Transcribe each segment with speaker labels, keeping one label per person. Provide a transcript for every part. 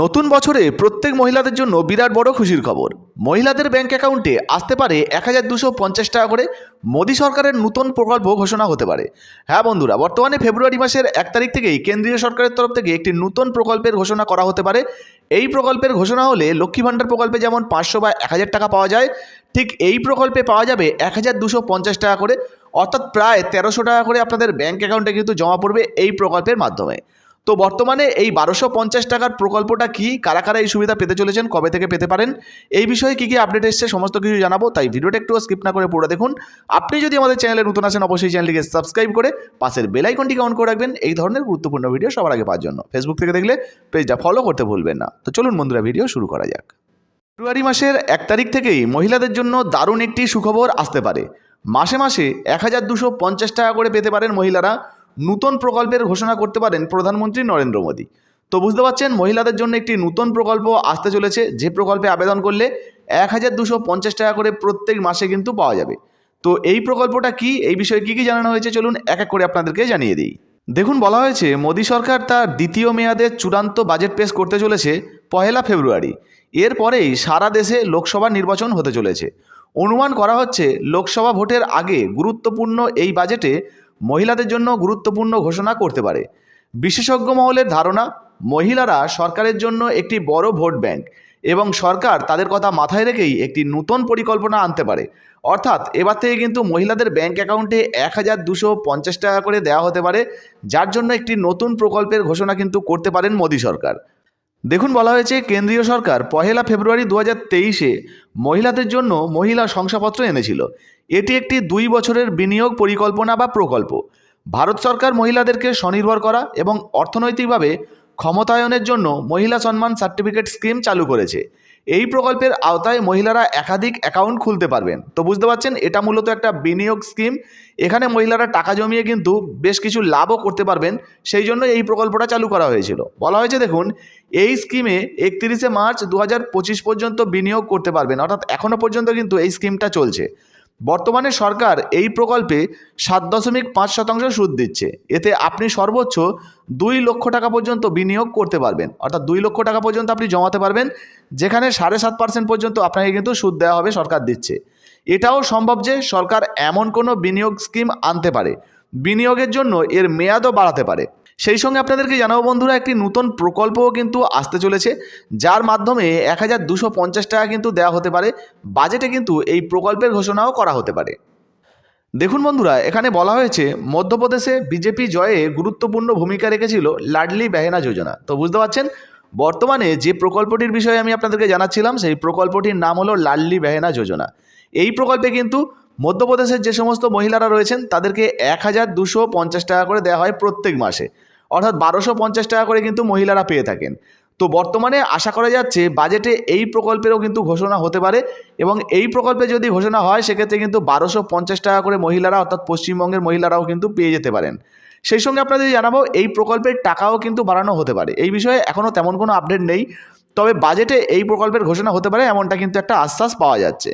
Speaker 1: নতুন বছরে প্রত্যেক মহিলাদের জন্য বিরাট বড় খুশির খবর। মহিলাদের ব্যাংক অ্যাকাউন্টে আসতে পারে এক হাজার দুশো পঞ্চাশ টাকা করে মোদী সরকারের নতুন প্রকল্প ঘোষণা হতে পারে। হ্যাঁ বন্ধুরা, বর্তমানে ফেব্রুয়ারি মাসের এক তারিখ থেকেই কেন্দ্রীয় সরকারের তরফ থেকে একটি নতুন প্রকল্পের ঘোষণা করা হতে পারে। এই প্রকল্পের ঘোষণা হলে লক্ষ্মী ভাণ্ডার প্রকল্পে যেমন পাঁচশো বা এক হাজার টাকা পাওয়া যায়, ঠিক এই প্রকল্পে পাওয়া যাবে এক হাজার দুশো পঞ্চাশ টাকা করে। অর্থাৎ প্রায় তেরোশো টাকা করে আপনাদের ব্যাংক অ্যাকাউন্টে কিন্তু জমা পড়বে এই প্রকল্পের মাধ্যমে। তো বর্তমানে এই বারোশো পঞ্চাশ টাকার প্রকল্পটা কি? কারা কারা এই সুবিধা পেতে চলেছেন? কবে থেকে পেতে পারেন? এই বিষয়ে কী কী আপডেট এসছে সমস্ত কিছু জানাব, তাই ভিডিওটা একটু স্কিপ না করে পুরো দেখুন। আপনি যদি আমাদের চ্যানেলে নতুন আসেন অবশ্যই চ্যানেলটিকে সাবস্ক্রাইব করে পাশের বেল আইকনটিকে অন করে রাখবেন। এই ধরনের গুরুত্বপূর্ণ ভিডিও সবার আগে পাওয়ার জন্য। ফেসবুক থেকে দেখলে পেজটা ফলো করতে ভুলবেন না। তো চলুন বন্ধুরা ভিডিও শুরু করা যাক। ফেব্রুয়ারি মাসের এক তারিখ থেকেই মহিলাদের জন্য দারুণ একটি সুখবর আসতে পারে। মাসে মাসে এক হাজার দুশো পঞ্চাশ টাকা করে পেতে পারেন মহিলারা। নূতন প্রকল্পের ঘোষণা করতে পারেন প্রধানমন্ত্রী নরেন্দ্র মোদী। তো বুঝতে পারছেন, মহিলাদের জন্য একটি নতুন প্রকল্প আসতে চলেছে। যে প্রকল্পে আবেদন করলে এক হাজার দুশো পঞ্চাশ টাকা করে প্রত্যেক মাসে কিন্তু পাওয়া যাবে। তো এই প্রকল্পটা কি? এই বিষয়ে কী কী জানানো হয়েছে? চলুন এক এক করে আপনাদেরকে জানিয়ে দিই। দেখুন, বলা হয়েছে, মোদী সরকার তার দ্বিতীয় মেয়াদের চূড়ান্ত বাজেট পেশ করতে চলেছে পহেলা ফেব্রুয়ারি। এরপরেই সারা দেশে লোকসভা নির্বাচন হতে চলেছে। অনুমান করা হচ্ছে, লোকসভা ভোটের আগে গুরুত্বপূর্ণ এই বাজেটে মহিলাদের জন্য গুরুত্বপূর্ণ ঘোষণা করতে পারে। বিশেষজ্ঞ মহলের ধারণা, মহিলারা সরকারের জন্য একটি বড় ভোট ব্যাংক এবং সরকার তাদের কথা মাথায় রেখেই একটি নতুন পরিকল্পনা আনতে পারে। অর্থাৎ এবার থেকে কিন্তু মহিলাদের ব্যাংক অ্যাকাউন্টে এক হাজার দুশো পঞ্চাশ টাকা করে দেওয়া হতে পারে, যার জন্য একটি নতুন প্রকল্পের ঘোষণা কিন্তু করতে পারেন মোদী সরকার। দেখুন বলা হয়েছে কেন্দ্রীয় সরকার পহেলা ফেব্রুয়ারি দু হাজার তেইশে মহিলাদের জন্য মহিলা শংসাপত্র এনেছিল। এটি একটি দুই বছরের বিনিয়োগ পরিকল্পনা বা প্রকল্প। ভারত সরকার মহিলাদেরকে স্বনির্ভর করা এবং অর্থনৈতিকভাবে ক্ষমতায়নের জন্য মহিলা সম্মান সার্টিফিকেট স্কিম চালু করেছে। এই প্রকল্পের আওতায় মহিলারা একাধিক অ্যাকাউন্ট খুলতে পারবেন। তো বুঝতে পারছেন? এটা মূলত একটা বিনিয়োগ স্কিম এখানে মহিলারা টাকা জমিয়ে কিন্তু বেশ কিছু লাভও করতে পারবেন। সেই জন্য এই প্রকল্পটা চালু করা হয়েছিল। বলা হয়েছে, দেখুন, এই স্কিমে একত্রিশে মার্চ দু হাজার পঁচিশ পর্যন্ত বিনিয়োগ করতে পারবেন। অর্থাৎ এখনও পর্যন্ত কিন্তু এই স্কিমটা চলছে। বর্তমানে সরকার এই প্রকল্পে সাত দশমিক পাঁচ শতাংশ সুদ দিচ্ছে। এতে আপনি সর্বোচ্চ দুই লক্ষ টাকা পর্যন্ত বিনিয়োগ করতে পারবেন। অর্থাৎ দুই লক্ষ টাকা পর্যন্ত আপনি জমাতে পারবেন, যেখানে সাড়ে সাত পার্সেন্ট পর্যন্ত আপনাকে কিন্তু সুদ দেওয়া হবে সরকার দিচ্ছে। এটাও সম্ভব যে সরকার এমন কোনো বিনিয়োগ স্কিম আনতে পারে। বিনিয়োগের জন্য এর মেয়াদও বাড়াতে পারে। সেই সঙ্গে আপনাদেরকে জানাব বন্ধুরা, একটি নতুন প্রকল্পও কিন্তু আসতে চলেছে, যার মাধ্যমে এক হাজার দুশো পঞ্চাশ টাকা কিন্তু দেওয়া হতে পারে, বাজেটে কিন্তু এই প্রকল্পের ঘোষণাও করা হতে পারে। দেখুন বন্ধুরা, এখানে বলা হয়েছে, মধ্যপ্রদেশে বিজেপি জয়ে গুরুত্বপূর্ণ ভূমিকা রেখেছিল লাডলি বেহেনা যোজনা। তো বুঝতে পারছেন, বর্তমানে যে প্রকল্পটির বিষয়ে আমি আপনাদেরকে জানাচ্ছিলাম, সেই প্রকল্পটির নাম হলো লাডলি বেহেনা যোজনা। এই প্রকল্পে কিন্তু মধ্যপ্রদেশের যে সমস্ত মহিলারা রয়েছেন, তাদেরকে এক হাজার দুশো পঞ্চাশ টাকা করে দেওয়া হয় প্রত্যেক মাসে। অর্থাৎ বারোশো পঞ্চাশ টাকা করে কিন্তু মহিলারা পেয়ে থাকেন। তো বর্তমানে আশা করা যাচ্ছে, বাজেটে এই প্রকল্পেরও কিন্তু ঘোষণা হতে পারে এবং এই প্রকল্পে যদি ঘোষণা হয়, সেক্ষেত্রে কিন্তু বারোশো পঞ্চাশ টাকা করে মহিলারা, অর্থাৎ পশ্চিমবঙ্গের মহিলারাও কিন্তু পেয়ে যেতে পারেন। সেই সঙ্গে আপনাদের জানাব, এই প্রকল্পের টাকাও কিন্তু বাড়ানো হতে পারে। এই বিষয়ে এখনও তেমন কোনো আপডেট নেই। তবে বাজেটে এই প্রকল্পের ঘোষণা হতে পারে, এমনটা কিন্তু একটা আশ্বাস পাওয়া যাচ্ছে।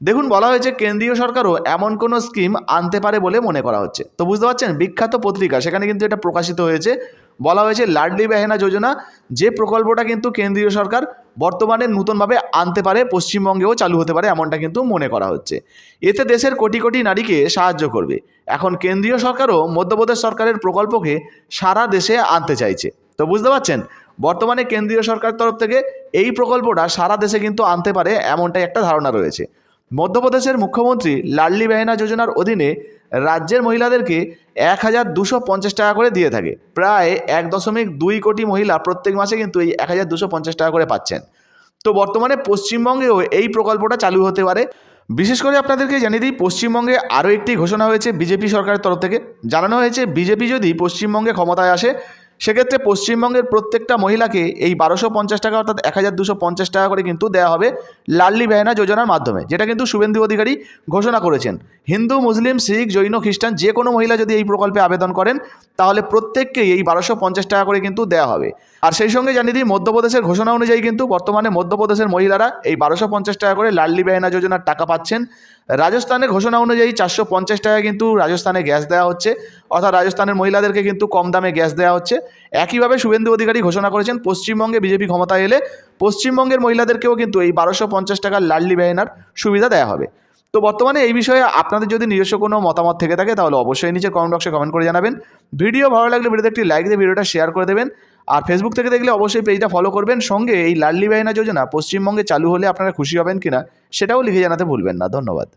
Speaker 1: দেখুন, বলা হয়েছে কেন্দ্রীয় সরকারও এমন কোনো স্কিম আনতে পারে বলে মনে করা হচ্ছে। তো বুঝতে পারছেন? বিখ্যাত পত্রিকা, সেখানে কিন্তু এটা প্রকাশিত হয়েছে। বলা হয়েছে, লাডলি বেহেনা যোজনা, যে প্রকল্পটা কিন্তু কেন্দ্রীয় সরকার বর্তমানে নতুনভাবে আনতে পারে, পশ্চিমবঙ্গেও চালু হতে পারে এমনটা কিন্তু মনে করা হচ্ছে। এতে দেশের কোটি কোটি নারীকে সাহায্য করবে। এখন কেন্দ্রীয় সরকারও মধ্যপ্রদেশ সরকারের প্রকল্পকে সারা দেশে আনতে চাইছে। তো বুঝতে পারছেন? বর্তমানে কেন্দ্রীয় সরকার তরফ থেকে এই প্রকল্পটা সারা দেশে কিন্তু আনতে পারে এমনটাই একটা ধারণা রয়েছে। মধ্যপ্রদেশের মুখ্যমন্ত্রী লাডলি বেহেনা যোজনার অধীনে রাজ্যের মহিলাদেরকে এক হাজার দুশো পঞ্চাশ টাকা করে দিয়ে থাকে। প্রায় এক দশমিক দুই কোটি মহিলা প্রত্যেক মাসে কিন্তু এই এক হাজার দুশো পঞ্চাশ টাকা করে পাচ্ছেন। তো বর্তমানে পশ্চিমবঙ্গেও এই প্রকল্পটা চালু হতে পারে। বিশেষ করে আপনাদেরকে জানিয়ে দিই, পশ্চিমবঙ্গে আরও একটি ঘোষণা হয়েছে বিজেপি সরকারের তরফ থেকে। জানানো হয়েছে, বিজেপি যদি পশ্চিমবঙ্গে ক্ষমতায় আসে সেক্ষেত্রে পশ্চিমবঙ্গের প্রত্যেকটা মহিলাকে এই বারোশো পঞ্চাশ টাকা অর্থাৎ এক হাজার দুশো পঞ্চাশ টাকা করে কিন্তু দেওয়া হবে লাল্লি বেহেনা যোজনার মাধ্যমে, যেটা কিন্তু শুভেন্দু অধিকারী ঘোষণা করেছেন। হিন্দু, মুসলিম, শিখ, জৈন, খ্রিস্টান যে কোনো মহিলা যদি এই প্রকল্পে আবেদন করেন, তাহলে প্রত্যেককেই এই বারোশো পঞ্চাশ টাকা করে কিন্তু দেওয়া হবে। আর সেই সঙ্গে জানিয়ে দিই, মধ্যপ্রদেশের ঘোষণা অনুযায়ী কিন্তু বর্তমানে মধ্যপ্রদেশের মহিলারা এই বারোশো পঞ্চাশ টাকা করে লাল্লি বেহেনা যোজনার টাকা পাচ্ছেন। রাজস্থানের ঘোষণা অনুযায়ী চারশো পঞ্চাশ টাকা কিন্তু রাজস্থানে গ্যাস দেওয়া হচ্ছে। অর্থাৎ রাজস্থানের মহিলাদেরকে কিন্তু কম দামে গ্যাস দেওয়া হচ্ছে। একইভাবে শুভেন্দু অধিকারী ঘোষণা করেছেন, পশ্চিমবঙ্গে বিজেপি ক্ষমতায় এলে পশ্চিমবঙ্গের মহিলাদেরকেও কিন্তু এই বারোশো পঞ্চাশ টাকার লাডলি বেহেনার সুবিধা দেওয়া হবে। তো বর্তমানে এই বিষয়ে আপনাদের যদি নিজস্ব কোনো মতামত থেকে থাকে, তাহলে অবশ্যই নিচে কমেন্ট বক্সে কমেন্ট করে জানাবেন। ভিডিও ভালো লাগলে ভিডিওতে একটি লাইক দিয়ে ভিডিওটা শেয়ার করে দেবেন। আর ফেসবুক থেকে দেখলে অবশ্যই পেজটা ফলো করবেন। সঙ্গে এই লাডলি বাহিনা যোজনা পশ্চিমবঙ্গে চালু হলে আপনারা খুশি হবেন কিনা, সেটাও লিখে জানাতে ভুলবেন না। ধন্যবাদ।